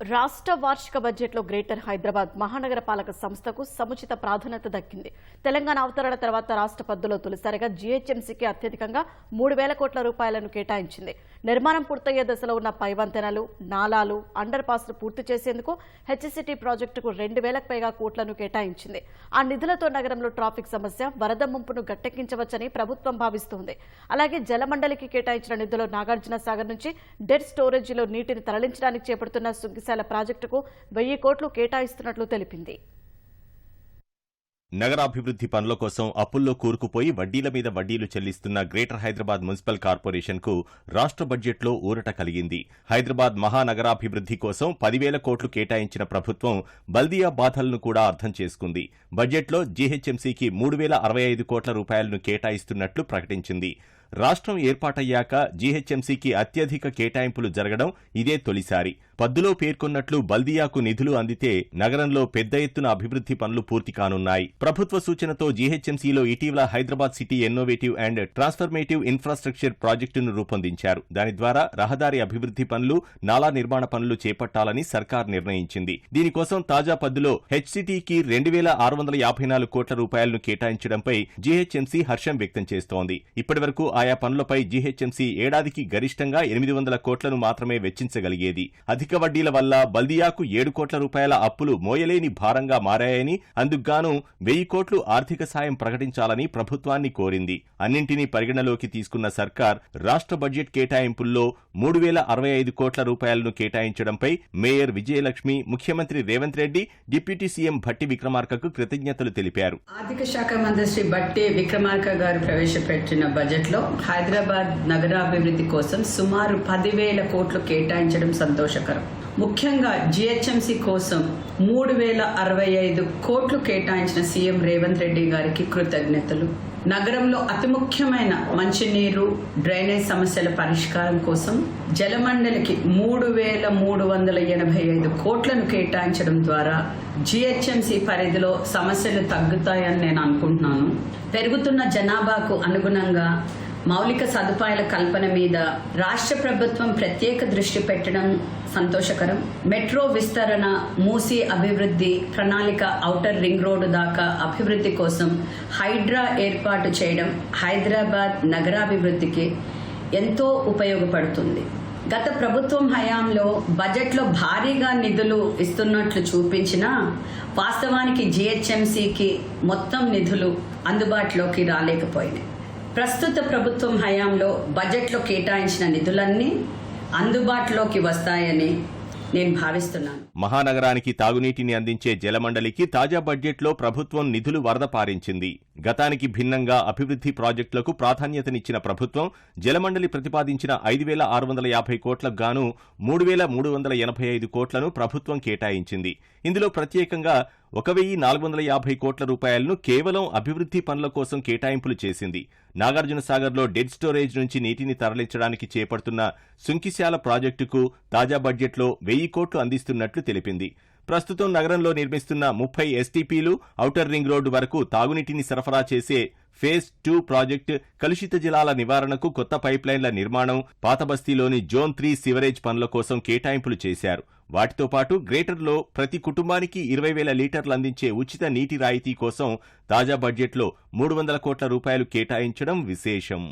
రాష్ట్ర వార్షిక బడ్జెట్లో గ్రేటర్ హైదరాబాద్ మహానగర పాలక సంస్థకు సముచిత ప్రాధాన్యత దక్కింది. తెలంగాణ అవతరణ తర్వాత రాష్ట్ర పద్దులో తొలిసారిగా జీహెచ్ఎంసీకి అత్యధికంగా మూడు వేల కోట్ల రూపాయలను కేటాయించింది. నిర్మాణం పూర్తయ్యే దశలో ఉన్న పైవంతెనలు నాలాలు అండర్ పాస్లు పూర్తి చేసేందుకు హెచ్సిటీ ప్రాజెక్టుకు రెండు వేలకు పైగా కోట్లను కేటాయించింది. ఆ నిధులతో నగరంలో ట్రాఫిక్ సమస్య వరద ముంపును గట్టెక్కించవచ్చని ప్రభుత్వం భావిస్తోంది. అలాగే జలమండలికి కేటాయించిన నిధులు నాగార్జున సాగర్ నుంచి డెడ్ స్టోరేజీలో నీటిని తరలించడానికి చేపడుతున్న సుగ్గిశాల ప్రాజెక్టుకు వెయ్యి కోట్లు కేటాయిస్తున్నట్లు తెలిపింది. నగరాభివృద్ధి పనుల కోసం అప్పుల్లో కూరుకుపోయి వడ్డీల మీద వడ్డీలు చెల్లిస్తున్న గ్రేటర్ హైదరాబాద్ మున్సిపల్ కార్పొరేషన్కు రాష్ట్ర బడ్జెట్లో ఊరట కలిగింది. హైదరాబాద్ మహానగరాభివృద్ధి కోసం పదివేల కోట్లు కేటాయించిన ప్రభుత్వం బల్దియా బాధలను కూడా అర్థం చేసుకుంది. బడ్జెట్లో జీహెచ్ఎంసీకి మూడు వేల అరవై ఐదు కోట్ల రూపాయలను కేటాయిస్తున్నట్లు ప్రకటించింది. రాష్ట్రం ఏర్పాటయ్యాక జీహెచ్ఎంసీకి అత్యధిక కేటాయింపులు జరగడం ఇదే తొలిసారి. పద్దులో పేర్కొన్నట్లు బల్దియాకు నిధులు అందితే నగరంలో పెద్ద ఎత్తున అభివృద్ధి పనులు పూర్తి కానున్నాయి. ప్రభుత్వ సూచనతో జీహెచ్ఎంసీలో ఇటీవల Hyderabad city innovative and transformative infrastructure ప్రాజెక్టును రూపొందించారు. దాని ద్వారా రహదారి అభివృద్ధి పనులు నాలా నిర్మాణ పనులు చేపట్టాలని సర్కార్ నిర్ణయించింది. దీనికోసం తాజా పద్దులో హెచ్సిటీకి రెండు వేల ఆరు వందల యాభై నాలుగు కోట్ల రూపాయలను కేటాయించడంపై జీహెచ్ఎంసీ హర్షం వ్యక్తం చేస్తోంది. ఇప్పటివరకు ఆయా పనులపై జీహెచ్ఎంసీ ఏడాదికి గరిష్టంగా ఎనిమిది వందల కోట్లను మాత్రమే వెచ్చించగలిగేది. అధిక వడ్డీల వల్ల బల్దియాకు ఏడు కోట్ల రూపాయల అప్పులు మోయలేని భారంగా మారాయని అందుకుగాను వెయ్యి కోట్లు ఆర్థిక సాయం ప్రకటించాలని ప్రభుత్వాన్ని కోరింది. అన్నింటినీ పరిగణలోకి తీసుకున్న సర్కార్ రాష్ట్ర బడ్జెట్ కేటాయింపుల్లో మూడు వేల అరవై ఐదు కోట్ల రూపాయలను కేటాయించడంపై మేయర్ విజయలక్ష్మి ముఖ్యమంత్రి రేవంత్ రెడ్డి డిప్యూటీ సీఎం భట్టి విక్రమార్కకు కృతజ్ఞతలు తెలిపారు. ఆర్థిక శాఖ మంత్రి శ్రీ భట్టి విక్రమార్క గారు ప్రవేశపెట్టిన బడ్జెట్లో హైదరాబాద్ నగరాభివృద్ధి కోసం సుమారు పదివేల కోట్లు కేటాయించడం సంతోషకరం. ముఖ్యంగా జిహెచ్ఎంసీ కోసం మూడు వేల అరవై ఐదు కోట్లు కేటాయించిన సీఎం రేవంత్ రెడ్డి గారికి కృతజ్ఞతలు. నగరంలో అతి ముఖ్యమైన మంచినీరు డ్రైనేజ్ సమస్యల పరిష్కారం కోసం జలమండలికి మూడు వేల మూడు వందల ఎనభై ఐదు కోట్లను కేటాయించడం ద్వారా జిహెచ్ఎంసి పరిధిలో సమస్యలు తగ్గుతాయని నేను అనుకుంటున్నాను. పెరుగుతున్న జనాభాకు అనుగుణంగా మౌలిక సదుపాయాల కల్పన మీద రాష్ట్ర ప్రభుత్వం ప్రత్యేక దృష్టి పెట్టడం సంతోషకరం. మెట్రో విస్తరణ మూసీ అభివృద్ధి ప్రణాళిక ఔటర్ రింగ్ రోడ్డు దాకా అభివృద్ధి కోసం హైడ్రా ఏర్పాటు చేయడం హైదరాబాద్ నగరాభివృద్ధికి ఎంతో ఉపయోగపడుతుంది. గత ప్రభుత్వం హయాంలో బడ్జెట్లో భారీగా నిధులు ఇస్తున్నట్లు చూపించినా వాస్తవానికి జిహెచ్ఎంసీకి మొత్తం నిధులు అందుబాటులోకి రాలేకపోయినాయి. ప్రస్తుత ప్రభుత్వం హయాంలో బడ్జెట్లో కేటాయించిన నిధులన్నీ అందుబాటులోకి వస్తాయని నేను భావిస్తున్నాను. మహానగరానికి తాగునీటిని అందించే జలమండలికి తాజా బడ్జెట్లో ప్రభుత్వం నిధులు వరద పారించింది. గతానికి భిన్నంగా అభివృద్ధి ప్రాజెక్టులకు ప్రాధాన్యతనిచ్చిన ప్రభుత్వం జలమండలి ప్రతిపాదించిన ఐదు వేల ఆరు వందల యాభై కోట్లకు గాను మూడు వేల మూడు వందల ఎనభై ఐదు కోట్లను ప్రభుత్వం కేటాయించింది. ఇందులో ప్రత్యేకంగా ఒక వెయ్యి నాలుగు వందల యాభై కోట్ల రూపాయలను కేవలం అభివృద్ధి పనుల కోసం కేటాయింపులు చేసింది. నాగార్జున సాగర్లో డెడ్ స్టోరేజ్ నుంచి నీటిని తరలించడానికి చేపడుతున్న సుంకిశాల ప్రాజెక్టుకు తాజా బడ్జెట్లో వెయ్యి కోట్లు అందిస్తున్నట్లు తెలిపింది. ప్రస్తుతం నగరంలో నిర్మిస్తున్న ముప్పై ఎస్టీపీలు ఔటర్ రింగ్ రోడ్డు వరకు తాగునీటిని సరఫరా చేసే ఫేజ్ టూ ప్రాజెక్టు కలుషిత జలాల నివారణకు కొత్త పైప్లైన్ల నిర్మాణం పాతబస్తీలోని జోన్ త్రీ సివరేజ్ పనుల కోసం కేటాయింపులు చేశారు. వాటితో పాటు గ్రేటర్లో ప్రతి కుటుంబానికి ఇరవై వేల లీటర్లు అందించే ఉచిత నీటి రాయితీ కోసం తాజా బడ్జెట్లో మూడు వందల కోట్ల రూపాయలు కేటాయించడం విశేషం.